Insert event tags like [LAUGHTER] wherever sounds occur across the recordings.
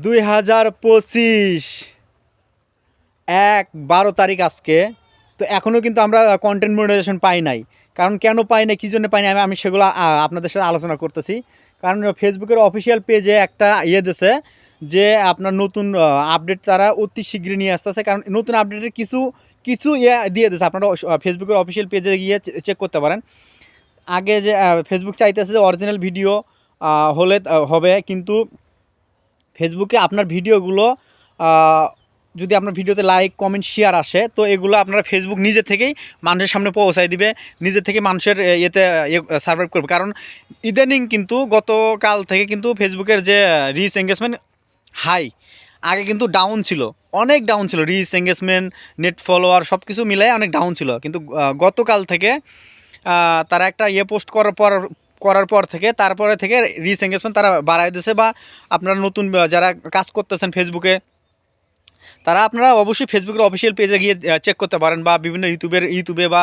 দুই হাজার পঁচিশ। এক, বারো তারিখ আজকে। তো এখনও কিন্তু আমরা কন্টেন্ট মনিটাইজেশন পাই নাই। কারণ কেন পাই নাই, কী জন্য পাই নাই, আমি আমি সেগুলো আপনাদের সাথে আলোচনা করতেছি। কারণ ফেসবুকের অফিসিয়াল পেজে একটা ইয়ে দিছে যে আপনার নতুন আপডেট তারা অতি শীঘ্রই নিয়ে আসতেছে। কারণ নতুন আপডেটের কিছু কিছু ইয়ে দিয়ে দিয়েছে আপনারা ফেসবুকের অফিসিয়াল পেজে গিয়ে চেক করতে পারেন। আগে যে ফেসবুক চাইতেছে যে অরিজিনাল ভিডিও হলে হবে। কিন্তু ফেসবুকে আপনার ভিডিওগুলো যদি আপনার ভিডিওতে লাইক কমেন্ট শেয়ার আসে, তো এগুলো আপনারা ফেসবুক নিজে থেকেই মানুষের সামনে পৌঁছায় দিবে। নিজে থেকে মানুষের ইয়েতে সার্ভাইভ করবে। কারণ ইদানিং কিন্তু গতকাল থেকে কিন্তু ফেসবুকের যে রিচ এঙ্গেজমেন্ট হাই আগে কিন্তু ডাউন ছিল। অনেক ডাউন ছিল। রিচ এঙ্গেজমেন্ট নেট ফলোয়ার সব কিছু মিলাই অনেক ডাউন ছিল। কিন্তু গতকাল থেকে তারা একটা ইয়ে পোস্ট করার পর করার পর থেকে, তারপরে থেকে রিচ এঙ্গেজমেন্ট তারা বাড়ায় দিয়েছে বা আপনারা নতুন যারা কাজ করতেছেন ফেসবুকে তারা আপনারা অবশ্যই ফেসবুকের অফিসিয়াল পেজে গিয়ে চেক করতে পারেন বা বিভিন্ন ইউটিউবের ইউটিউবে বা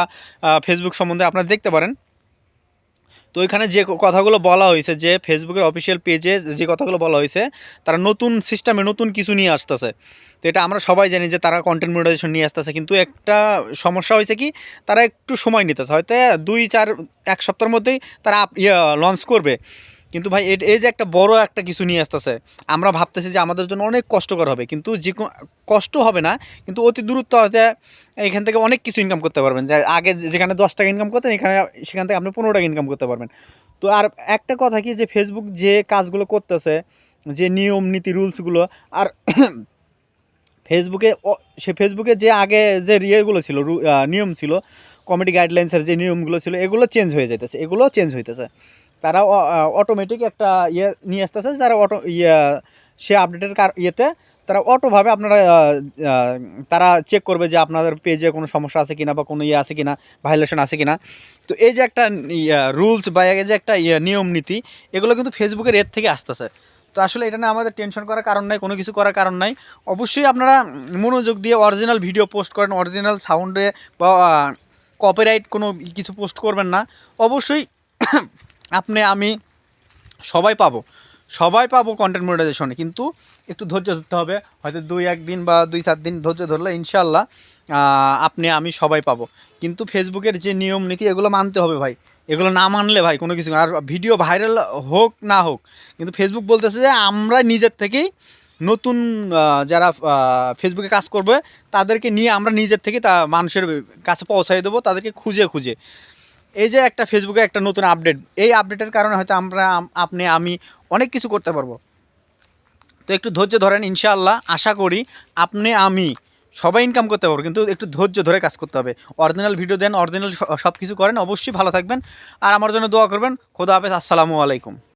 ফেসবুক সম্বন্ধে আপনারা দেখতে পারেন। তো ওইখানে যে কথাগুলো বলা হয়েছে, যে ফেসবুকের অফিসিয়াল পেজে যে কথাগুলো বলা হয়েছে, তারা নতুন সিস্টেমে নতুন কিছু নিয়ে আসতেছে। তো এটা আমরা সবাই জানি যে তারা কন্টেন্ট মনিটাইজেশন নিয়ে আসতেছে, কিন্তু একটা সমস্যা হয়েছে কি, তারা একটু সময় নিতেছে। হয়তো দুই, চার, এক সপ্তাহের মধ্যেই তারা ইয়ে লঞ্চ করবে। কিন্তু ভাই এই যে একটা বড় একটা কিছু নিয়ে আসতেছে, আমরা ভাবতেছি যে আমাদের জন্য অনেক কষ্টকর হবে, কিন্তু যে কষ্ট হবে না, কিন্তু অতি দূরত্ব হতে এখান থেকে অনেক কিছু ইনকাম করতে পারবেন। যে আগে যেখানে দশ টাকা ইনকাম করতেন, এখানে সেখান থেকে আপনি পনেরো টাকা ইনকাম করতে পারবেন। তো আর একটা কথা কি যে ফেসবুক যে কাজগুলো করতেছে, যে নিয়ম, নীতি, রুলসগুলো, আর [COUGHS] ফেসবুকে সে ফেসবুকে যে আগে যে ইয়েগুলো ছিল নিয়ম ছিল কমেডি গাইডলাইন্সের যে নিয়মগুলো ছিল, এগুলো চেঞ্জ হয়ে যেতেছে এগুলো চেঞ্জ হইতেছে। তারা অটোমেটিক একটা ইয়ে নিয়ে আসতেছে, যারা অটো ইয়ে সে আপডেটের কার ইয়েতে, তারা অটোভাবে আপনারা তারা চেক করবে যে আপনাদের পেজে কোনো সমস্যা আছে কিনা বা কোনো ইয়ে আছে কিনা ভাইলেশন আছে কিনা। তো এই যে একটা রুলস বা এই যে একটা ইয়ে নিয়ম নীতি, এগুলো কিন্তু ফেসবুকের এর থেকে আসতেছে। তো আসলে এটা না আমাদের টেনশন করার কারণ নাই, কোনো কিছু করার কারণ নাই। অবশ্যই আপনারা মনোযোগ দিয়ে অরিজিনাল ভিডিও পোস্ট করেন অরিজিনাল সাউন্ডে বা কপিরাইট কোনো কিছু পোস্ট করবেন না। অবশ্যই আপনি, আমি সবাই পাবো। সবাই পাবো কন্টেন্ট মনিটাইজেশনে কিন্তু একটু ধৈর্য ধরতে হবে। হয়তো দুই একদিন বা দুই, চার দিন ধৈর্য ধরলে ইনশাল্লাহ আপনি, আমি সবাই পাবো। কিন্তু ফেসবুকের যে নিয়ম নীতি, এগুলো মানতে হবে ভাই। এগুলো না মানলে ভাই কোনো কিছু আর ভিডিও ভাইরাল হোক না হোক, কিন্তু ফেসবুক বলতেছে যে আমরা নিজের থেকেই নতুন যারা ফেসবুকে কাজ করবে, তাদেরকে নিয়ে আমরা নিজের থেকে তা মানুষের কাছে পৌঁছাই দেবো, তাদেরকে খুঁজে খুঁজে। এই যে একটা ফেসবুকে একটা নতুন আপডেট এই আপডেটের কারণে হয়তো আমরা, আপনি, আমি অনেক কিছু করতে পারব। তো একটু ধৈর্য ধরেন, ইনশাআল্লাহ, আশা করি আপনি, আমি সবাই ইনকাম করতে পারব, কিন্তু একটু ধৈর্য ধরে কাজ করতে হবে। অরিজিনাল ভিডিও দেন অরিজিনাল সব কিছু করেন, অবশ্যই ভালো থাকবেন। আর আমার জন্য দোয়া করবেন। খোদা হাফেজ, আসসালামু আলাইকুম।